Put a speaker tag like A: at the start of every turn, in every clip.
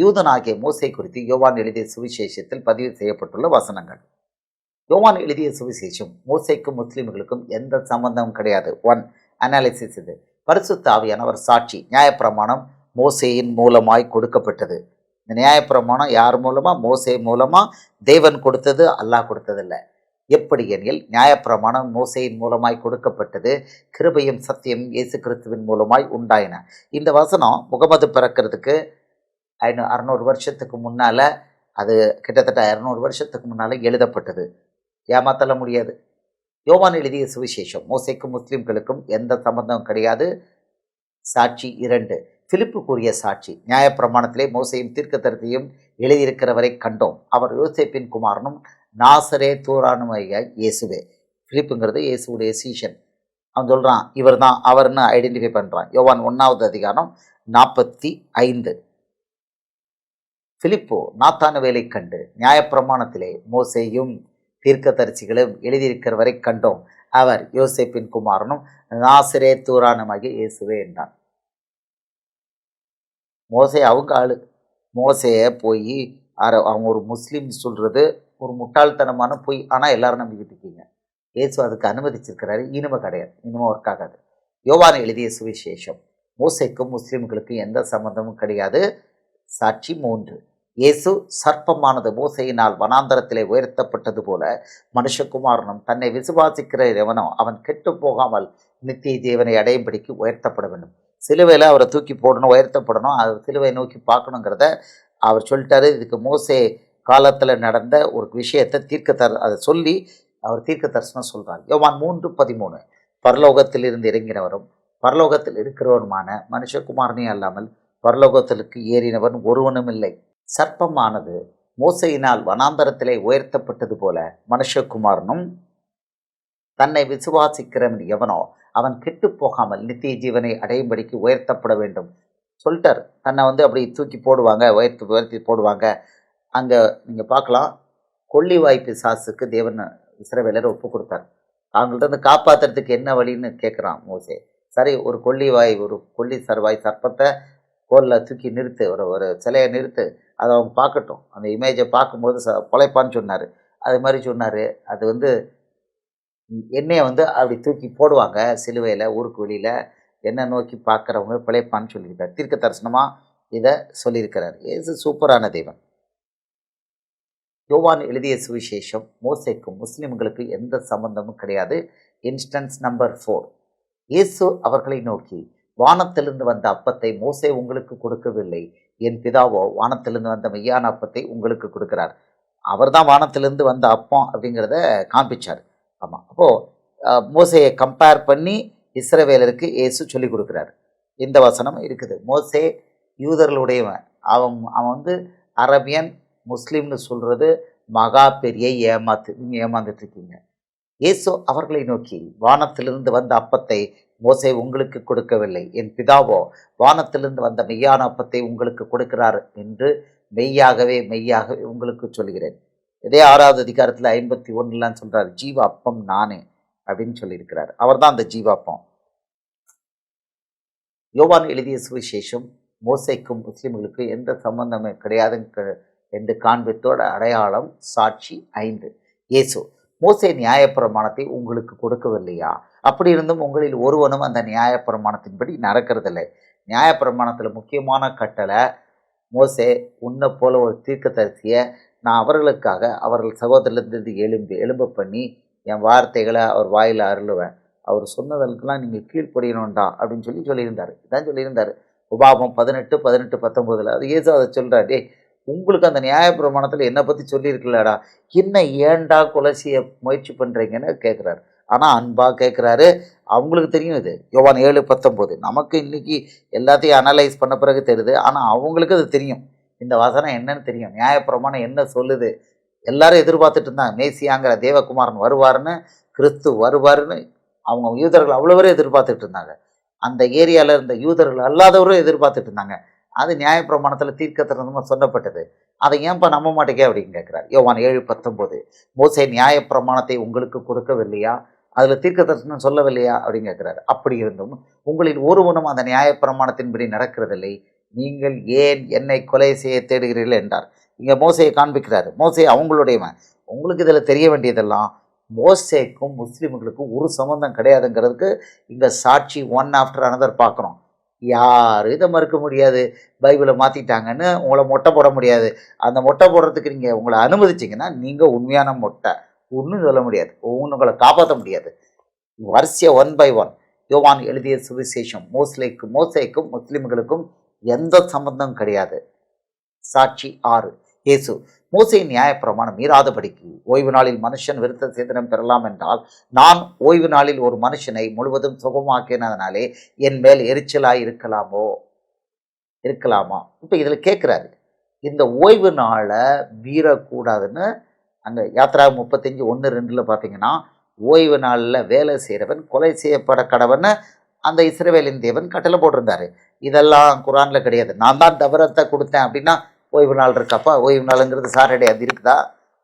A: யூதனாகிய மோசை குறித்து யோவான் எழுதிய சுவிசேஷத்தில் பதிவு செய்யப்பட்டுள்ள வசனங்கள். யோவான் எழுதிய சுவிசேஷம் மோசைக்கும் முஸ்லீம்களுக்கும் எந்த சம்பந்தமும் கிடையாது. ஒன் அனாலிசிஸ் இது. பரிசுத்தாவியானவர் சாட்சி நியாயப்பிரமாணம் மோசையின் மூலமாய் கொடுக்கப்பட்டது. இந்த நியாயப்பிரமாணம் யார் மூலமா? மோசை மூலமா? தேவன் கொடுத்தது அல்லாஹ் கொடுத்ததில்ல. எப்படி எனில் நியாயப்பிரமாணம் மோசையின் மூலமாய் கொடுக்கப்பட்டது கிருபையும் சத்தியம் இயேசு கிறிஸ்துவின் மூலமாய் உண்டாயின. இந்த வசனம் முகமது பிறக்கிறதுக்கு ஐநூ அறநூறு வருஷத்துக்கு முன்னால் அது கிட்டத்தட்ட இரநூறு வருஷத்துக்கு முன்னால் எழுதப்பட்டது. ஏமாத்தல முடியாது. யோவான் எழுதிய சுவிசேஷம் மோசைக்கும் முஸ்லீம்களுக்கும் எந்த சம்பந்தமும் கிடையாது. சாட்சி இரண்டு பிலிப்பு கூறிய சாட்சி நியாயப்பிரமாணத்திலே மோசையும் தீர்க்கத்தரத்தையும் எழுதியிருக்கிறவரை கண்டோம். அவர் யோசேப்பின் குமாரனும் நாசரே தூரானுமைய இயேசுவே. பிலிப்புங்கிறது இயேசுடைய சீஷன். அவன் சொல்கிறான் இவர் தான் அவர்னு ஐடென்டிஃபை பண்ணுறான் யோவான் ஒன்றாவது அதிகாரம் நாற்பத்தி ஐந்து. பிலிப்போ நாத்தானுவேலை கண்டு நியாயப்பிரமாணத்திலே மோசேயும் தீர்க்கதரிசிகளும் எழுதியிருக்கிறவரை கண்டோம். அவர் யோசேப்பின் குமாரனும் நாசிரே தூரானுமாகிய இயேசுவே என்றான். மோசே அவங்க ஆளு. மோசையை போய் அவங்க ஒரு முஸ்லீம் சொல்கிறது ஒரு முட்டாள்தனமான பொய். ஆனால் எல்லாரும் நம்பிக்கிட்டு இருக்கீங்க. இயேசு அதுக்கு அனுமதிச்சிருக்கிறாரு. இனிமே கிடையாது. இனிமே ஒர்க் ஆகாது. யோவான் எழுதிய சுவிசேஷம். மோசைக்கும் முஸ்லீம்களுக்கும் எந்த சம்மந்தமும் கிடையாது. சாட்சி மூன்று. இயேசு சர்ப்பமானது மோசையினால் வனாந்தரத்திலே உயர்த்தப்பட்டது போல மனுஷகுமாரனும் தன்னை விசுவாசிக்கிற எவனோ அவன் கெட்டு போகாமல் நித்திய தேவனை அடையும்படிக்கு உயர்த்தப்பட வேண்டும். சிலுவையில் அவரை தூக்கி போடணும் உயர்த்தப்படணும் அது சிலுவை நோக்கி பார்க்கணுங்கிறத அவர் சொல்லிட்டாரு. இதுக்கு மோசே காலத்தில் நடந்த ஒரு விஷயத்தை தீர்க்க தர அதை சொல்லி அவர் தீர்க்க தரிசனம் சொல்கிறார் யோவான் மூன்று பதிமூணு. பரலோகத்தில் இருந்து இறங்கினவரும் பரலோகத்தில் இருக்கிறவருமான மனுஷகுமாரனே அல்லாமல் பரலோகத்திற்கு ஏறினவன் ஒருவனும் இல்லை. சர்ப்பமானது மோசையினால் வனாந்தரத்திலே உயர்த்தப்பட்டது போல மனுஷகுமாரனும் தன்னை விசுவாசிக்கிறவன் எவனோ அவன் கெட்டு போகாமல் நித்திய ஜீவனை அடையும்படிக்கு உயர்த்தப்பட வேண்டும். சொல்லிட்டார். தன்னை வந்து அப்படி தூக்கி போடுவாங்க உயர்த்து உயர்த்தி போடுவாங்க. அங்கே நீங்கள் பார்க்கலாம். கொல்லி வாய்ப்பு சாசுக்கு தேவன் இஸ்ரவேலர் ஒப்பு கொடுத்தார். அவங்கள்ட்ட வந்து காப்பாற்றுறதுக்கு என்ன வழின்னு கேட்குறான் மோசே. சரி ஒரு கொல்லி வாய் ஒரு கொல்லி சர்வாய் சர்ப்பத்தை கோலில் தூக்கி நிறுத்து ஒரு ஒரு சிலையை நிறுத்து அதை அவங்க பார்க்கட்டும். அந்த இமேஜை பார்க்கும்போது ச பொழைப்பான்னு சொன்னார். அது மாதிரி சொன்னார். அது வந்து எண்ணெயை வந்து அப்படி தூக்கி போடுவாங்க சிலுவையில் ஊருக்கு வெளியில். என்ன நோக்கி பார்க்குறவங்க பிழைப்பான்னு சொல்லியிருக்கார். தீர்க்க தரிசனமாக இதை சொல்லியிருக்கிறார். இது சூப்பரான தெய்வம் யோவான் எழுதிய சுவிசேஷம் மோசைக்கும் முஸ்லீம்களுக்கும் எந்த சம்பந்தமும் கிடையாது. Instance number four. இயேசு அவர்களை நோக்கி வானத்திலிருந்து வந்த அப்பத்தை மோசே உங்களுக்கு கொடுக்கவில்லை. என் பிதாவோ வானத்திலிருந்து வந்த மெய்யான அப்பத்தை உங்களுக்கு கொடுக்கிறார். அவர் தான் வானத்திலிருந்து வந்த அப்பம் அப்படிங்கிறத காண்பிச்சார். ஆமாம் அப்போது மோசையை கம்பேர் பண்ணி இஸ்ரவேலருக்கு இயேசு சொல்லி கொடுக்குறாரு. இந்த வசனம் இருக்குது. மோசே யூதர்களுடையவன். அவன் அவன் வந்து அரபியன் முஸ்லீம்னு சொல்கிறது மகா பெரிய ஏமாத்து நீங்கள் ஏமாந்துட்டு இருக்கீங்க. இயேசு அவர்களை நோக்கி வானத்திலிருந்து வந்த அப்பத்தை மோசை உங்களுக்கு கொடுக்கவில்லை. என் பிதாவோ வானத்திலிருந்து வந்த மெய்யான அப்பத்தை உங்களுக்கு கொடுக்கிறார் என்று மெய்யாகவே மெய்யாகவே உங்களுக்கு சொல்கிறேன். இதே ஆறாவது அதிகாரத்தில் ஐம்பத்தி ஒன்றுலாம் சொல்கிறார் ஜீவ அப்பம் நானே அப்படின்னு சொல்லியிருக்கிறார். அவர் தான் அந்த ஜீவாப்பம். யோவான் எழுதிய சுவிசேஷம் மோசைக்கும் முஸ்லீம்களுக்கும் எந்த சம்பந்தமே கிடையாதுன்னு என்று காண்பித்தோட அடையாளம் சாட்சி ஐந்து. இயேசு மோசை நியாயப்பிரமாணத்தை உங்களுக்கு கொடுக்கவில்லையா? அப்படி இருந்தும் உங்களில் ஒருவனும் அந்த நியாயப்பிரமாணத்தின்படி நடக்கிறதில்லை. நியாயப்பிரமாணத்தில் முக்கியமான கட்டளை மோசே உன்னை போல ஒரு தீர்க்கதரிசியை நான் அவர்களுக்காக அவர்கள் சகோதரிலிருந்து எலும்பு எலும்ப பண்ணி என் வார்த்தைகளை அவர் வாயில் அருளுவேன். அவர் சொன்னதற்கெல்லாம் நீங்கள் கீழ்ப்படியணும்டா அப்படின்னு சொல்லி சொல்லியிருந்தார். இதான் சொல்லியிருந்தார். உபாபம் பதினெட்டு பதினெட்டு பத்தொம்போதில் அது ஏசோ அதை சொல்கிறார் டே உங்களுக்கு அந்த நியாயப்பிரமாணத்தில் என்னை பற்றி சொல்லியிருக்கலடா. என்ன ஏன்டா கொலை செய்ய முயற்சி பண்ணுறீங்கன்னு கேட்குறாரு ஆனால் அன்பாக கேட்குறாரு அவங்களுக்கு தெரியும் இது. யோவான் ஏழு பத்தொம்போது. நமக்கு இன்றைக்கி எல்லாத்தையும் அனலைஸ் பண்ண பிறகு தெரியுது. ஆனால் அவங்களுக்கு அது தெரியும். இந்த வசனம் என்னன்னு தெரியும். நியாயப்பிரமாணம் என்ன சொல்லுது? எல்லாரும் எதிர்பார்த்துட்டு இருந்தாங்க. மேசியாங்கிற தேவகுமாரன் வருவார்னு கிறிஸ்து வருவார்னு அவங்க யூதர்கள் அவ்வளோ பேரும் எதிர்பார்த்துட்டு இருந்தாங்க. அந்த ஏரியாவில் இருந்த யூதர்கள் அல்லாதவரும் எதிர்பார்த்துட்டு இருந்தாங்க. அது நியாயப்பிரமாணத்தில் தீர்க்கத்திரமாக சொல்லப்பட்டது. அதை ஏன்பா நம்ப மாட்டேங்க அப்படின்னு கேட்குறார் யோவான் ஏழு பத்தொம்போது. மோசை நியாயப்பிரமாணத்தை உங்களுக்கு கொடுக்கவில்லையா? அதில் தீர்க்க தரிசனம் சொல்லவில்லையா அப்படின்னு கேட்குறாரு அப்படி இருந்தும் உங்களில் ஒருவனும் அந்த நியாயப்பிரமாணத்தின்படி நடக்கிறதில்லை. நீங்கள் ஏன் என்னை கொலை செய்ய தேடுகிறீர்கள் என்றார். இங்கே மோசையை காண்பிக்கிறாரு. மோசை அவங்களுடையவன். உங்களுக்கு இதில் தெரிய வேண்டியதெல்லாம் மோசேக்கும் முஸ்லீம்களுக்கும் ஒரு சம்மந்தம் கிடையாதுங்கிறதுக்கு இங்கே சாட்சி ஒன் ஆஃப்டர் அனதர் பார்க்குறோம் யாரும் இதை மறுக்க முடியாது. பைபிளை மாற்றிட்டாங்கன்னு உங்களை மொட்டை போட முடியாது. அந்த மொட்டை போடுறதுக்கு நீங்கள் உங்களை அனுமதிச்சிங்கன்னா நீங்கள் உண்மையான மொட்டை. ஒன்றும் சொல்ல முடியாது. ஒன்றும் உங்களை காப்பாற்ற முடியாது. வரிசையை ஒன் பை ஒன் யோவான் எழுதிய சுவிசேஷம். மோஸ்லேக்கு மோசைக்கும் முஸ்லிம்களுக்கும் எந்த சம்பந்தம் கிடையாது. சாட்சி ஆறு. இயேசு மோசையின் நியாயப்பிரமாணம் மீறாதபடிக்கு ஓய்வு நாளில் மனுஷன் விருத்த சேதனம் பெறலாம் என்றால் நான் ஓய்வு நாளில் ஒரு மனுஷனை முழுவதும் சுகமாக்கினதுனாலே என் மேல் எரிச்சலாய் இருக்கலாமோ? இருக்கலாமா? இப்போ இதில் கேட்குறாரு. இந்த ஓய்வு நாளை மீறக்கூடாதுன்னு அங்கே யாத்ரா முப்பத்தஞ்சு ஒன்று ரெண்டில் பார்த்தீங்கன்னா ஓய்வு நாளில் வேலை செய்கிறவன் கொலை செய்யப்பட கடவன் அந்த இஸ்ரவேலின் தேவன் கட்டளை போட்டிருந்தாரு. இதெல்லாம் குரானில் கிடையாது. நான் தான் தவறத்தை கொடுத்தேன் அப்படின்னா ஓய்வு நாள் இருக்கப்பா ஓய்வு நாளுங்கிறது சாட்டர்டே அது இருக்குதா?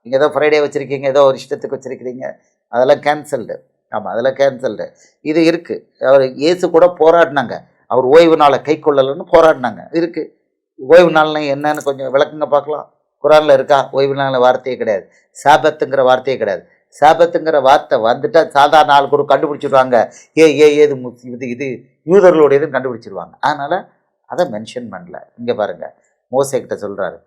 A: நீங்கள் ஏதோ ஃப்ரைடே வச்சுருக்கீங்க ஏதோ ஒரு இஷ்டத்துக்கு வச்சுருக்கிறீங்க. அதெல்லாம் கேன்சல்டு ஆமாம் அதெல்லாம் கேன்சல்டு இது இருக்குது அவர் இயேசு கூட போராடினாங்க. அவர் ஓய்வு நாளை கை கொள்ளலைன்னு போராடினாங்க. இருக்குது ஓய்வு நாள்னா என்னன்னு கொஞ்சம் விளக்குங்க பார்க்கலாம். குரானில் இருக்கா? ஓய்வு நாள் வார்த்தையே கிடையாது. சாபத்துங்கிற வார்த்தையே கிடையாது. சாபத்துங்கிற வார்த்தை வந்துட்டால் சாதாரண நாலு கூட கண்டுபிடிச்சிடுவாங்க ஏ ஏ ஏது இது இது யூதர்களுடையதுன்னு கண்டுபிடிச்சிருவாங்க. அதனால் அதை மென்ஷன் பண்ணல. இங்கே பாருங்கள் மோசைக்கிட்ட கிட்ட சொல்கிறாரு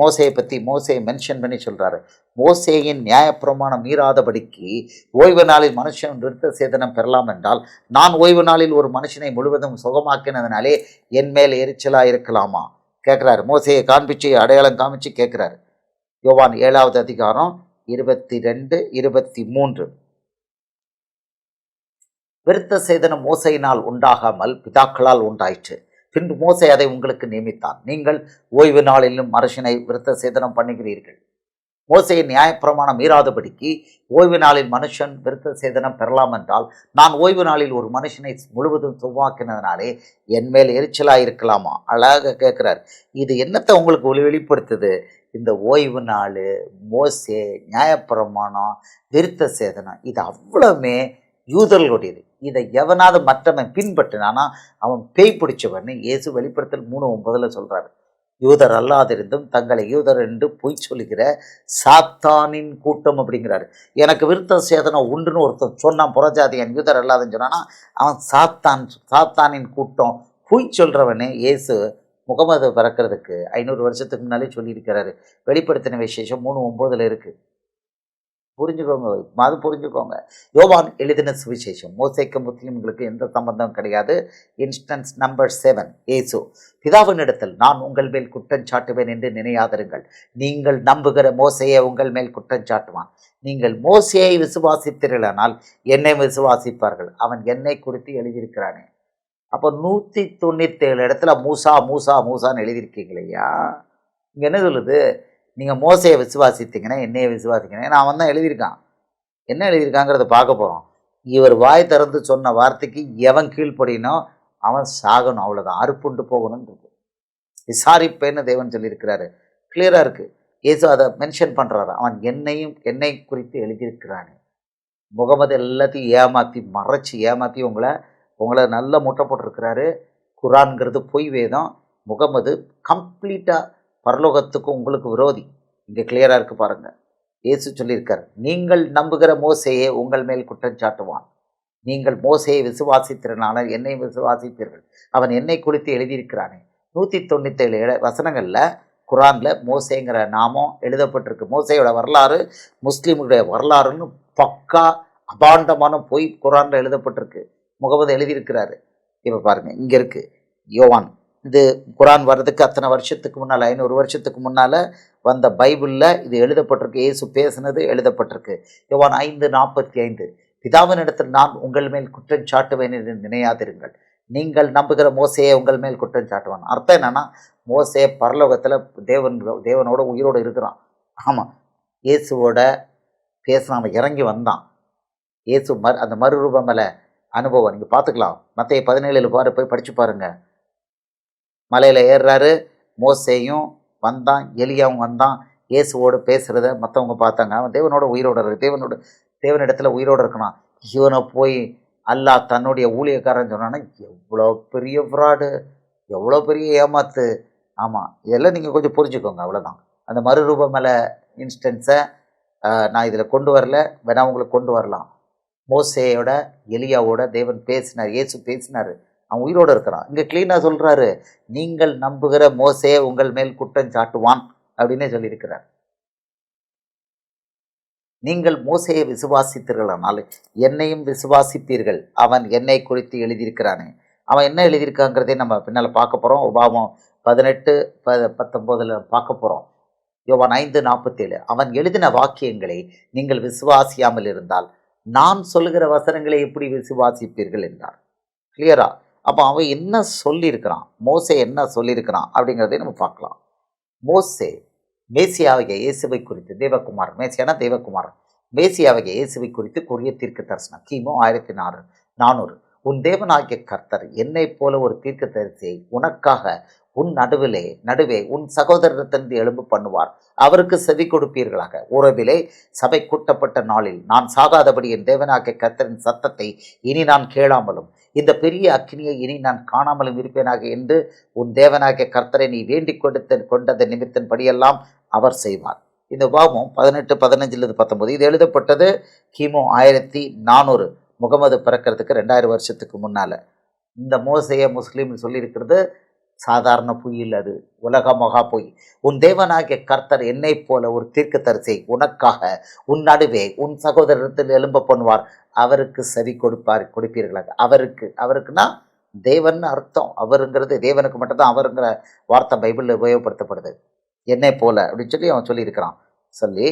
A: மோசையை பற்றி மோசையை மென்ஷன் பண்ணி சொல்கிறாரு மோசேயின் நியாயப்பிரமாணம் மீறாதபடிக்கு ஓய்வு நாளில் மனுஷன் நிறுத்த சேதனம் பெறலாம் என்றால் நான் ஓய்வு நாளில் ஒரு மனுஷனை முழுவதும் சுகமாக்கினதுனாலே என் மேல் எரிச்சலாக இருக்கலாமா? கேட்குறாரு. மோசையை காண்பிச்சு அடையாளம் காமிச்சு கேட்குறாரு. யோவான் ஏழாவது அதிகாரம் இருபத்தி ரெண்டு இருபத்தி மூன்று விருத்த சேதனம் மோசையினால் உண்டாகாமல் பிதாக்களால் உண்டாயிற்று. பின்பு மோசை அதை உங்களுக்கு நியமித்தான். நீங்கள் ஓய்வு நாளிலும் மனுஷனை விருத்த சேதனம் பண்ணுகிறீர்கள். மோசையின் நியாயப்பிரமாணம் மீறாதபடிக்கு ஓய்வு நாளில் மனுஷன் விருத்த சேதனம் பெறலாம் என்றால் நான் ஓய்வு நாளில் ஒரு மனுஷனை முழுவதும் துவாக்கினதுனாலே என் மேல் எரிச்சலாக இருக்கலாமா? அழகாக கேட்குறார் இது என்னத்தை உங்களுக்கு ஒளி வெளிப்படுத்துது? இந்த ஓய்வு நாள் மோசே நியாயப்பிரமாணம் விருத்த சேதனம் இது அவ்வளவுமே யூதர்களுடையது. இதை எவனாவது மற்றவன் பின்பற்றினானா அவன் பேய் பிடிச்சவன்னு இயேசு வெளிப்படுத்தல் மூணு ஒன்பதில் சொல்கிறாரு யூதர் அல்லாதிருந்தும் தங்களை யூதர் என்று பொய் சொல்லுகிற சாத்தானின் கூட்டம் அப்படிங்கிறாரு. எனக்கு விருத்த சேதனம் உண்டுன்னு ஒருத்தன் சொன்னான் புறஜாதியன் யூதர் அல்லாதுன்னு சொன்னான்னா அவன் சாத்தான் சாத்தானின் கூட்டம் பொய் சொல்கிறவனே இயேசு முகமது பிறக்கிறதுக்கு ஐநூறு வருஷத்துக்கு முன்னாலே சொல்லியிருக்கிறாரு. வெளிப்படுத்தின விசேஷம் மூணு ஒம்போதில் இருக்குது புரிஞ்சுக்கோங்க. அது புரிஞ்சுக்கோங்க. யோவான் எழுதின சுவிசேஷம். மோசைக்கு முஸ்லீம்களுக்கு எந்த சம்பந்தம் கிடையாது. இன்ஸ்டன்ஸ் நம்பர் செவன் ஏசு. பிதாவினிடத்தில் நான் உங்கள் மேல் குற்றம் சாட்டுவேன் என்று நினையாதிருங்கள். நீங்கள் நம்புகிற மோசையை உங்கள் மேல் குற்றம் சாட்டுவான். நீங்கள் மோசையை விசுவாசித்தீர்களானால் என்னை விசுவாசிப்பார்கள். அவன் என்னை குறித்து எழுதியிருக்கிறானே. அப்போ நூற்றி தொண்ணூற்றேழு இடத்துல மூசா மூசா மூசான்னு எழுதியிருக்கீங்களையா இங்கே என்ன சொல்லுது? நீங்கள் மோசையை விசுவாசித்தீங்கன்னா என்னையை விசுவாசிக்கணும். நான் அவன் தான் எழுதியிருக்கான். என்ன எழுதியிருக்காங்கிறத பார்க்க போகிறோம் இவர் வாய் திறந்து சொன்ன வார்த்தைக்கு எவன் கீழ்ப்படினோ அவன் சாகணும். அவ்வளோதான் அறுப்புண்டு போகணும்னு இருக்கு. விசாரிப்பேன்னு தேவன் சொல்லியிருக்கிறாரு. கிளியராக இருக்குது ஏசு அதை மென்ஷன் பண்ணுறாரு அவன் என்னையும் என்னை குறித்து எழுதியிருக்கிறானே. முகமது எல்லாத்தையும் ஏமாற்றி மறைச்சி ஏமாற்றி உங்களை உங்களை நல்ல மூட்டை போட்டிருக்கிறாரு. குரான்ங்கிறது பொய் வேதம். முகமது கம்ப்ளீட்டாக பரலோகத்துக்கும் உங்களுக்கு விரோதி. இங்கே கிளியராக இருக்குது பாருங்கள் இயேசு சொல்லியிருக்கார் நீங்கள் நம்புகிற மோசையே உங்கள் மேல் குற்றம் சாட்டுவான். நீங்கள் மோசையை விசுவாசித்திறனால என்னை விசுவாசிப்பீர்கள். அவன் என்னை குறித்து எழுதியிருக்கிறானே. நூற்றி தொண்ணூற்றேழு இட வசனங்களில் குரானில் மோசேங்கிற நாமம் எழுதப்பட்டிருக்கு. மோசையோட வரலாறு முஸ்லீம்களுடைய வரலாறுன்னு பக்கா அபாண்டமான பொய் குரானில் எழுதப்பட்டிருக்கு. முகமது எழுதியிருக்கிறாரு. இப்போ பாருங்கள் இங்கே இருக்குது யோவான் இது குரான் வர்றதுக்கு அத்தனை வருஷத்துக்கு முன்னால் ஐநூறு வருஷத்துக்கு முன்னால் வந்த பைபிளில் இது எழுதப்பட்டிருக்கு. இயேசு பேசுனது எழுதப்பட்டிருக்கு. யோவான் ஐந்து நாற்பத்தி ஐந்து பிதாவின் இடத்தில் நான் உங்கள் மேல் குற்றம் சாட்டுவேன் என்று நினையாதிருங்கள். நீங்கள் நம்புகிற மோசையை உங்கள் மேல் குற்றம் சாட்டுவான். அர்த்தம் என்னென்னா மோசே பரலோகத்தில் தேவன் தேவனோட உயிரோடு இருக்கிறான். ஆமாம் இயேசுவோட பேசின இறங்கி வந்தான். இயேசு மறு அந்த மறுரூபமில் அனுபவம். நீங்கள் பார்த்துக்கலாம். மற்ற பதினேழு பாரு போய் படித்து பாருங்கள் மலையில் ஏறுறாரு. மோசையும் வந்தான். எலியாவும் வந்தான். இயேசுவோடு பேசுகிறத மற்றவங்க பார்த்தாங்க. அவன் தேவனோட உயிரோட இருக்கு தேவனோட தேவனிடத்தில் உயிரோடு இருக்கணும் இவனை போய் அல்லாஹ் தன்னுடைய ஊழியக்காரன் சொன்னான்னா எவ்வளோ பெரிய ஃப்ராடு எவ்வளோ பெரிய ஏமாத்து. ஆமாம் இதெல்லாம் நீங்கள் கொஞ்சம் புரிஞ்சுக்கோங்க. அவ்வளோதான் அந்த மறுரூபமல இன்ஸ்டன்ஸை நான் இதில் கொண்டு வரல. வேணா உங்களுக்கு கொண்டு வரலாம். மோசேயோட எலியாவோட தேவன் பேசினார். இயேசு பேசினார். அவன் உயிரோடு இருக்கிறான். இங்கே க்ளீனாக சொல்கிறாரு நீங்கள் நம்புகிற மோசே உங்கள் மேல் குற்றம் சாட்டுவான் அப்படின்னே சொல்லியிருக்கிறார். நீங்கள் மோசையை விசுவாசித்தீர்களானால் என்னையும் விசுவாசிப்பீர்கள். அவன் என்னை குறித்து எழுதியிருக்கிறானே. அவன் என்ன எழுதியிருக்காங்கிறதே நம்ம பின்னால் பார்க்க போகிறோம் உபாவம் பதினெட்டு ப பத்தொம்போதில் பார்க்க போகிறோம் யோவான் ஐந்து நாற்பத்தேழு அவன் எழுதின வாக்கியங்களை நீங்கள் விசுவாசியாமல் இருந்தால் நான் சொல்லுகிற வசனங்களை எப்படி விசுவாசிப்பீர்கள்? என்றார். கிளியரா அப்போ அவன் என்ன சொல்லியிருக்கிறான்? மோசே என்ன சொல்லியிருக்கிறான்? அப்படிங்கிறதை நம்ம பார்க்கலாம். மோசே மேசியாவைய இயேசுவை குறித்து தேவகுமார் மேசியானா தேவகுமார் மேசியாவைய இயேசுவை குறித்து கூறிய தீர்க்க தரிசனம் கிமு ஆயிரத்தி நாலு நானூறு. உன் தேவனாகிய கர்த்தர் என்னைப் போல ஒரு தீர்க்க தரிசியை உனக்காக உன் நடுவிலே நடுவே உன் சகோதரத்திலிருந்து எழும்பு பண்ணுவார். அவருக்கு செவி கொடுப்பீர்களாக. உறவிலே சபை கூட்டப்பட்ட நாளில் நான் சாகாதபடி என் தேவனாகிய கர்த்தரின் சத்தத்தை இனி நான் கேளாமலும் இந்த பெரிய அக்கினியை இனி நான் காணாமலும் இருப்பேனாக என்று உன் தேவனாகிய கர்த்தரை நீ வேண்டிக் கொடுத்த கொண்டத நிமித்தன் படியெல்லாம் அவர் செய்வார். இந்த உபாவம் பதினெட்டு பதினஞ்சிலிருந்து பத்தொன்பது. இது எழுதப்பட்டது கிமு ஆயிரத்தி நானூறு. முகமது பிறக்கிறதுக்கு ரெண்டாயிரம் வருஷத்துக்கு முன்னால். இந்த மோசைய முஸ்லீம் சொல்லியிருக்கிறது சாதாரண பொய் இல்லை அது. உலக மகா பொய். உன் தேவனாகிய கர்த்தர் என்னை போல ஒரு தீர்க்க தரிசை உனக்காக உன் நடுவே உன் சகோதரத்தில் எலும்ப பண்ணுவார். அவருக்கு சரி கொடுப்பார் கொடுப்பீர்களாக. அவருக்கு அவருக்குன்னா தேவன் அர்த்தம். அவருங்கிறது தேவனுக்கு மட்டும்தான். அவருங்கிற வார்த்தை பைபிளில் உபயோகப்படுத்தப்படுது. என்னை போல அப்படின்னு சொல்லி அவன் சொல்லியிருக்கிறான். சொல்லி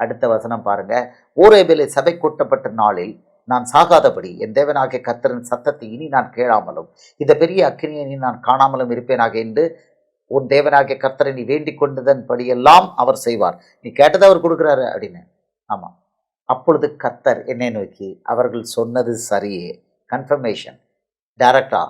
A: அடுத்த வசனம் பாருங்க. ஊரேபிலே சபை கூட்டப்பட்ட நாளில் நான் சாகாதபடி என் தேவனாகிய கத்தரின் சத்தத்தை இனி நான் கேளாமலும் இந்த பெரிய அக்கினியை இனி நான் காணாமலும் இருப்பேனாக என்று உன் தேவனாகிய கர்த்தரை நீ வேண்டிக் கொண்டதன் படியெல்லாம் அவர் செய்வார். நீ கேட்டதை அவர் கொடுக்குறாரு அப்படின்னு. ஆமாம் அப்பொழுது கர்த்தர் என்னை நோக்கி அவர்கள் சொன்னது சரியே. கன்ஃபர்மேஷன் டைரக்டா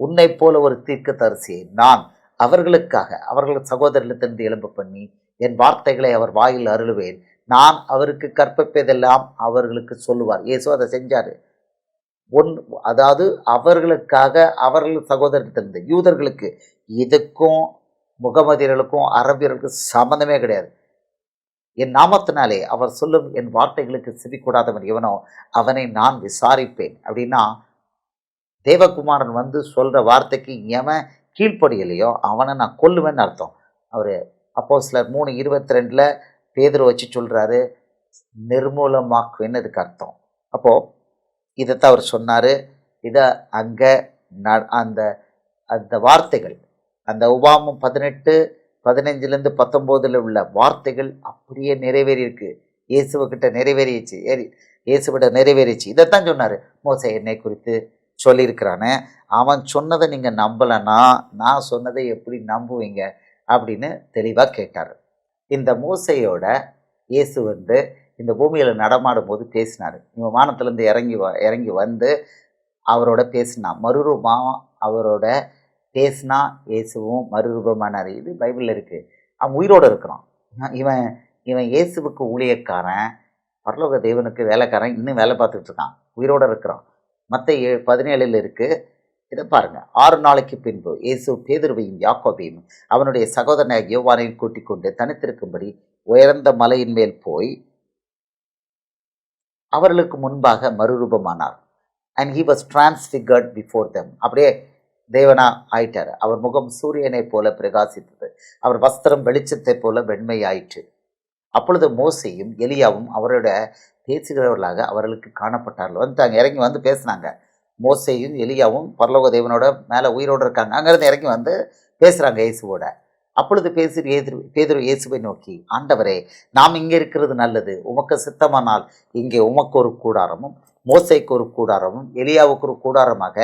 A: உன்னை போல ஒரு தீர்க்க தரிசியை நான் அவர்களுக்காக அவர்கள் சகோதரத்திலிருந்து எலும்பு பண்ணி என் வார்த்தைகளை அவர் வாயில் அருளுவேன். நான் அவருக்கு கற்பிப்பதெல்லாம் அவர்களுக்கு சொல்லுவார். இயேசு அதை செஞ்சார். ஒன் அதாவது அவர்களுக்காக அவர்கள் சகோதரத்திலிருந்து யூதர்களுக்கு இதுக்கும் முகமதியர்களுக்கும் அரபியர்களுக்கும் சம்மந்தமே கிடையாது. என் நாமத்தினாலே அவர் சொல்லும் என் வார்த்தைகளுக்கு செவிக்கூடாதவன் எவனோ அவனை நான் விசாரிப்பேன். அப்படின்னா தேவகுமாரன் வந்து சொல்கிற வார்த்தைக்கு எவன் கீழ்ப்படியலையோ அவனை நான் கொல்லுவேன்னு அர்த்தம். அவர் அப்போ சிலர் மூணு இருபத்தி ரெண்டில் பேதர் வச்சு சொல்கிறாரு நிர்மூலமாக்குவேன்னு அதுக்கு அர்த்தம். அப்போது இதைத்தான் அவர் சொன்னார். இதை அங்கே ந அந்த அந்த வார்த்தைகள் அந்த உபாமம் பதினெட்டு பதினஞ்சுலேருந்து பத்தொம்போதில் உள்ள வார்த்தைகள் அப்படியே நிறைவேறியிருக்கு. இயேசுவக்கிட்ட நிறைவேறிச்சு ஏறி இயேசுவிட நிறைவேறிச்சு. இதைத்தான் சொன்னார். மோசை என்னை குறித்து சொல்லியிருக்கிறானே அவன் சொன்னதை நீங்கள் நம்பலைன்னா நான் சொன்னதை எப்படி நம்புவீங்க? அப்படின்னு தெளிவாக கேட்டார். இந்த மோசையோட இயேசு வந்து இந்த பூமியில் நடமாடும் போது பேசினார். இவன் வானத்துலேருந்து இறங்கி வ இறங்கி வந்து அவரோட பேசினான் மறுரூபம் அவரோட பேசினா இயேசுவும் மறுரூபமானார். இது பைபிளில் இருக்குது அவன் உயிரோடு இருக்கிறான். இவன் இவன் இயேசுவுக்கு ஊழியக்காரன் பரலோக தேவனுக்கு வேலைக்காரன் இன்னும் வேலை பார்த்துட்டு இருக்கான். உயிரோடு இருக்கிறான். மற்ற ஏ பதினேழில் இருக்குது இதை பாருங்க. ஆறு நாளைக்கு பின்பு இயேசு பேதுருவையும் யாக்கோபையும் அவனுடைய சகோதரனாக யோவானையும் கூட்டிக் கொண்டு தனித்திருக்கும்படி உயர்ந்த மலையின் மேல் போய் அவர்களுக்கு முன்பாக மறுரூபமானார். And he was transfigured before them அப்படியே தேவனா ஆயிட்டார். அவர் முகம் சூரியனைப் போல பிரகாசித்தது. அவர் வஸ்திரம் வெளிச்சத்தைப் போல வெண்மையாயிற்று. அப்பொழுது மோசையும் எலியாவும் அவரோட பேசுகிறவர்களாக அவர்களுக்கு காணப்பட்டார்கள். வந்துட்டாங்க. இறங்கி வந்து பேசினாங்க. மோசையும் எலியாவும் பரலோக தேவனோட மேலே உயிரோடு இருக்காங்க. அங்கேருந்து இறங்கி வந்து பேசுகிறாங்க இயேசுவோட. அப்பொழுது பேசுகிற பேதுரு பேதுரு இயேசுவை நோக்கி ஆண்டவரே நாம் இங்கே இருக்கிறது நல்லது. உமக்கு சித்தமானால் இங்கே உமக்கு ஒரு கூடாரமும் மோசைக்கு ஒரு கூடாரமும் எலியாவுக்கு ஒரு கூடாரமாக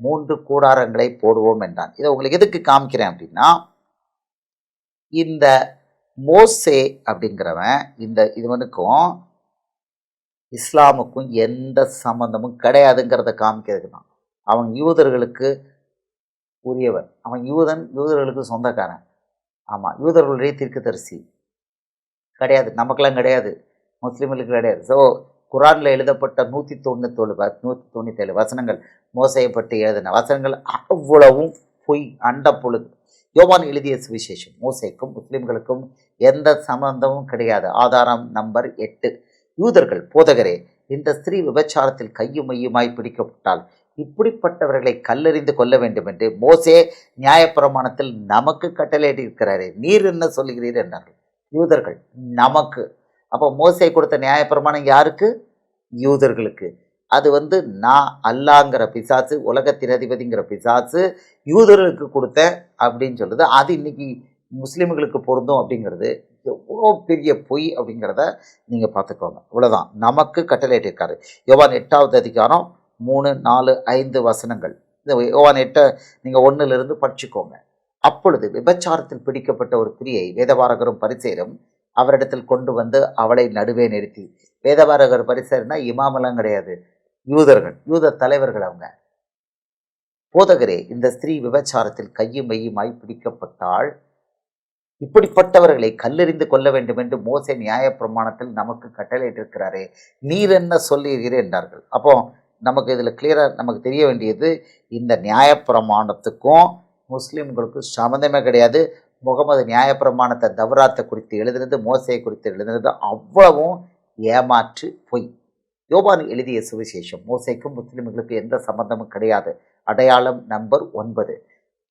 A: மூன்று கூடாரங்களை போடுவோம் என்றான். இதை உங்களுக்கு எதுக்கு காமிக்கிறேன் அப்படின்னா இந்த மோசே அப்படிங்கிறவன் இந்த இதுவனுக்கும் இஸ்லாமுக்கும் எந்த சம்மந்தமும் கிடையாதுங்கிறத காமிக்கிறதுக்கு தான். அவன் யூதர்களுக்கு உரியவன் அவன் யூதன் யூதர்களுக்கு சொந்தக்காரன். ஆமாம் யூதர்களுடைய தீர்க்கதரிசி. கிடையாது. நமக்கெல்லாம் கிடையாது. முஸ்லீம்களுக்கு கிடையாது. ஸோ குரானில் எழுதப்பட்ட நூற்றி தொண்ணூத்தோழு நூற்றி தொண்ணூத்தேழு வசனங்கள் மோசையை பற்றி எழுதின வசனங்கள் அவ்வளவும் பொய் அண்ட பொழுது யோவான் எழுதிய சுவிசேஷம். மோசைக்கும் முஸ்லீம்களுக்கும் எந்த சம்பந்தமும் கிடையாது. ஆதாரம் நம்பர் எட்டு. யூதர்கள் போதகரே இந்த ஸ்திரீ விபச்சாரத்தில் கையும் மையுமாய் பிடிக்கப்பட்டால் இப்படிப்பட்டவர்களை கல்லறிந்து கொள்ள வேண்டும் என்று மோசே நியாயப்பிரமாணத்தில் நமக்கு கட்டளையிட்டிருக்கிறாரே. நீர் என்ன சொல்லுகிறீர் என்றார்கள். யூதர்கள் நமக்கு. அப்போ மோசே கொடுத்த நியாயப்பிரமாணம் யாருக்கு? யூதர்களுக்கு. அது வந்து நான் அல்லாங்கிற பிசாசு உலகத்தின் அதிபதிங்கிற பிசாசு யூதர்களுக்கு கொடுத்தேன் அப்படின்னு சொல்லுது அது இன்னைக்கு முஸ்லீம்களுக்கு பொருந்தும் அப்படிங்கிறது. எவ்வளோ பெரிய பொய் அப்படிங்கிறத நீங்கள் பார்த்துக்கோங்க. இவ்வளோதான் நமக்கு கட்டளையிட்டிருக்காரு யோவான் எட்டாவது அதிகாரம் மூணு நாலு ஐந்து வசனங்கள். இந்த யோவான் எட்டை நீங்கள் ஒன்றுலேருந்து படிச்சுக்கோங்க. அப்பொழுது விபச்சாரத்தில் பிடிக்கப்பட்ட ஒரு பிரியை வேதவாரகரும் பரிசேரும் அவரிடத்தில் கொண்டு வந்து அவளை நடுவே நிறுத்தி. வேதபாரகர் பரிசேர்னா இமாமெல்லாம் கிடையாது. யூதர்கள் யூத தலைவர்கள் அவங்க. போதகரே இந்த ஸ்திரீ விபச்சாரத்தில் கையும் மையுமாய் பிடிக்கப்பட்டால் இப்படிப்பட்டவர்களை கல்லெறிந்து கொள்ள வேண்டும் என்று மோசை நியாயப்பிரமாணத்தில் நமக்கு கட்டளையிட்டிருக்கிறாரே நீர் என்ன சொல்லுகிறீர் என்றார்கள். அப்போ நமக்கு இதில் கிளியராக நமக்கு தெரிய வேண்டியது இந்த நியாயப்பிரமாணத்துக்கும் முஸ்லீம்களுக்கும் சம்மந்தமே கிடையாது. முகமது நியாயப்பிரமாணத்தை தவராத்தை குறித்து எழுதுனது மோசையை குறித்து எழுதுனது அவ்வளவும் ஏமாற்று பொய். யோபான் எழுதிய சுவிசேஷம் மோசைக்கும் முஸ்லீம்களுக்கும் எந்த சம்பந்தமும் கிடையாது. அடையாளம் நம்பர் ஒன்பது.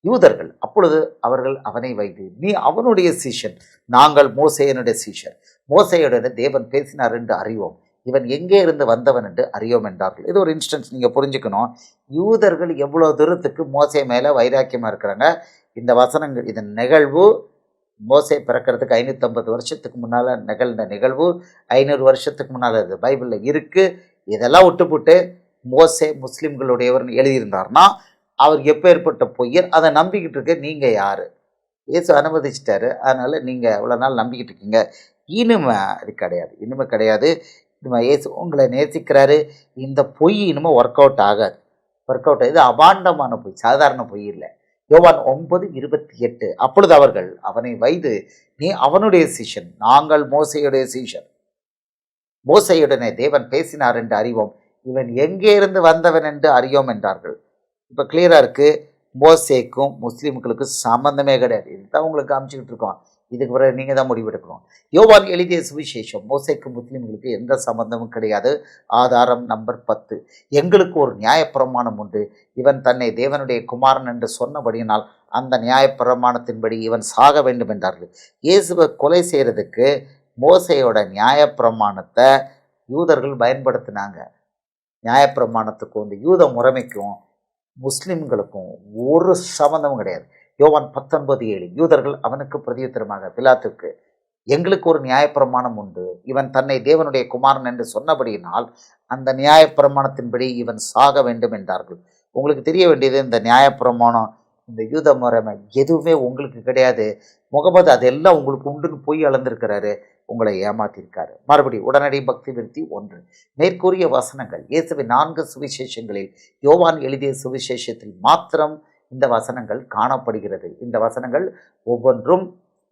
A: யூதர்கள். அப்பொழுது அவர்கள் அவனை வைத்து நீ அவனுடைய சீஷன் நாங்கள் மோசையனுடைய சீஷர். மோசையுடன் தேவன் பேசினார் என்று அறிவோம். இவன் எங்கே இருந்து வந்தவன் என்று அறியோம் என்றார்கள். இது ஒரு இன்ஸ்டன்ஸ் நீங்கள் புரிஞ்சுக்கணும். யூதர்கள் எவ்வளோ தூரத்துக்கு மோசை மேலே வைராக்கியமாக இருக்கிறாங்க? இந்த வசனங்கள் இதன் நிகழ்வு மோசை பிறக்கிறதுக்கு ஐநூற்றம்பது வருஷத்துக்கு முன்னால் நிகழ்ந்த நிகழ்வு ஐநூறு வருஷத்துக்கு முன்னால் இது பைபிளில் இருக்குது இதெல்லாம் விட்டுப்புட்டு மோசே முஸ்லீம்களுடையவர்னு எழுதியிருந்தார்னா அவர் எப்பேற்பட்ட பொய்யர் அதை நம்பிக்கிட்டு இருக்க நீங்கள் யார்? இயேசு அனுமதிச்சிட்டாரு. அதனால் நீங்கள் இவ்வளோ நாள் நம்பிக்கிட்டு இருக்கீங்க. இனிமே அது கிடையாது. இனிமே கிடையாது. இனிமே இயேசு உங்களை நேசிக்கிறாரு. இந்த பொய் இனிமேல் ஒர்க் அவுட் ஆகாது. ஒர்க் அவுட் இது அபாண்டமான பொய். சாதாரண பொய் இல்லை. யோவான் ஒன்பது இருபத்தி எட்டு. அப்பொழுது அவர்கள் அவனை வைத்து நீ அவனுடைய சீஷன் நாங்கள் மோசையுடைய சீஷன். மோசையுடனே தேவன் பேசினார் என்று அறிவோம். இவன் எங்கே இருந்து வந்தவன் என்று அறியோம் என்றார்கள். இப்போ கிளியராக இருக்குது போசேக்கும் முஸ்லீம்களுக்கும் சம்மந்தமே கிடையாது. இதுதான் உங்களுக்கு காமிச்சிக்கிட்டு இருக்கோம். இதுக்கு பிறகு நீங்கள் தான் முடிவெடுக்கணும். யோவான் எழுதிய சுவிசேஷம் மோசைக்கும் முஸ்லீம்களுக்கு எந்த சம்பந்தமும் கிடையாது. ஆதாரம் நம்பர் பத்து. எங்களுக்கு ஒரு நியாயப்பிரமாணம் உண்டு. இவன் தன்னை தேவனுடைய குமாரன் என்று சொன்னபடியினால் அந்த நியாயப்பிரமாணத்தின்படி இவன் சாக வேண்டும் என்றார்கள். இயேசுவை கொலை செய்கிறதுக்கு மோசையோட நியாயப்பிரமாணத்தை யூதர்கள் பயன்படுத்தினாங்க. நியாயப்பிரமாணத்துக்கும் இந்த யூத முறைமைக்கும் முஸ்லிம்களுக்கும் ஒரு சம்மந்தமும் கிடையாது. யோவான் பத்தொன்பது ஏழு யூதர்கள் அவனுக்கு பிரதியுத்தரமாக பிலாத்துக்கு எங்களுக்கு ஒரு நியாயப்பிரமாணம் உண்டு. இவன் தன்னை தேவனுடைய குமாரன் என்று சொன்னபடியினால் அந்த நியாயப்பிரமாணத்தின்படி இவன் சாக வேண்டும் என்றார்கள். உங்களுக்கு தெரிய வேண்டியது இந்த நியாயப்பிரமாணம் இந்த யூத முறைமை எதுவுமே உங்களுக்கு கிடையாது. முகமது அதெல்லாம் உங்களுக்கு உண்டுன்னு போய் அளந்திருக்கிறாரு. உங்களை ஏமாற்றியிருக்காரு மறுபடி உடனடி பக்தி விருத்தி ஒன்று. மேற்கூறிய வசனங்கள். இயேசுவின் நான்கு சுவிசேஷங்களில் யோவான் எழுதிய சுவிசேஷத்தில் மாத்திரம் இந்த வசனங்கள் காணப்படுகிறது. இந்த வசனங்கள் ஒவ்வொன்றும்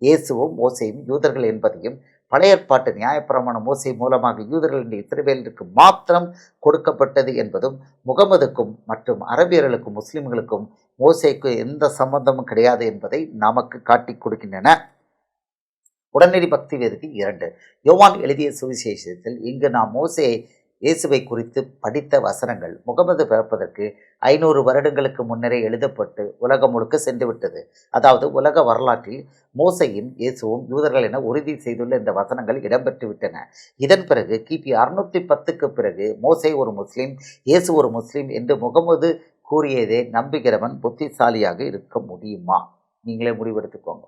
A: இயேசுவும் ஓசையும் யூதர்கள் என்பதையும் பழைய ஏற்பாட்டு ஓசை மோசை மூலமாக யூதர்களின் என்ற மாத்திரம் கொடுக்கப்பட்டது என்பதும் முகமதுக்கும் மற்றும் அரபியர்களுக்கும் முஸ்லிம்களுக்கும் மோசைக்கு எந்த சம்பந்தமும் கிடையாது என்பதை நமக்கு காட்டிக் கொடுக்கின்றன. உடனடி பக்தி வேதத்தில் இரண்டு. யோவான் எழுதிய சுவிசேஷத்தில் இங்கு நாம் மோசே இயேசுவை குறித்து படித்த வசனங்கள் முகமது பிறப்பதற்கு ஐநூறு வருடங்களுக்கு முன்னரே எழுதப்பட்டு உலகம் முழுக்க சென்றுவிட்டது. அதாவது உலக வரலாற்றில் மோசையும் இயேசுவும் யூதர்கள் என உறுதி செய்துள்ள இந்த வசனங்கள் இடம்பெற்றுவிட்டன இதன் பிறகு கிபி அறுநூத்தி பத்துக்கு பிறகு மோசை ஒரு முஸ்லீம் இயேசு ஒரு முஸ்லீம் என்று முகமது கூறியதை நம்புகிறவன் புத்திசாலியாக இருக்க முடியுமா? நீங்களே முடிவெடுத்துக்கோங்க.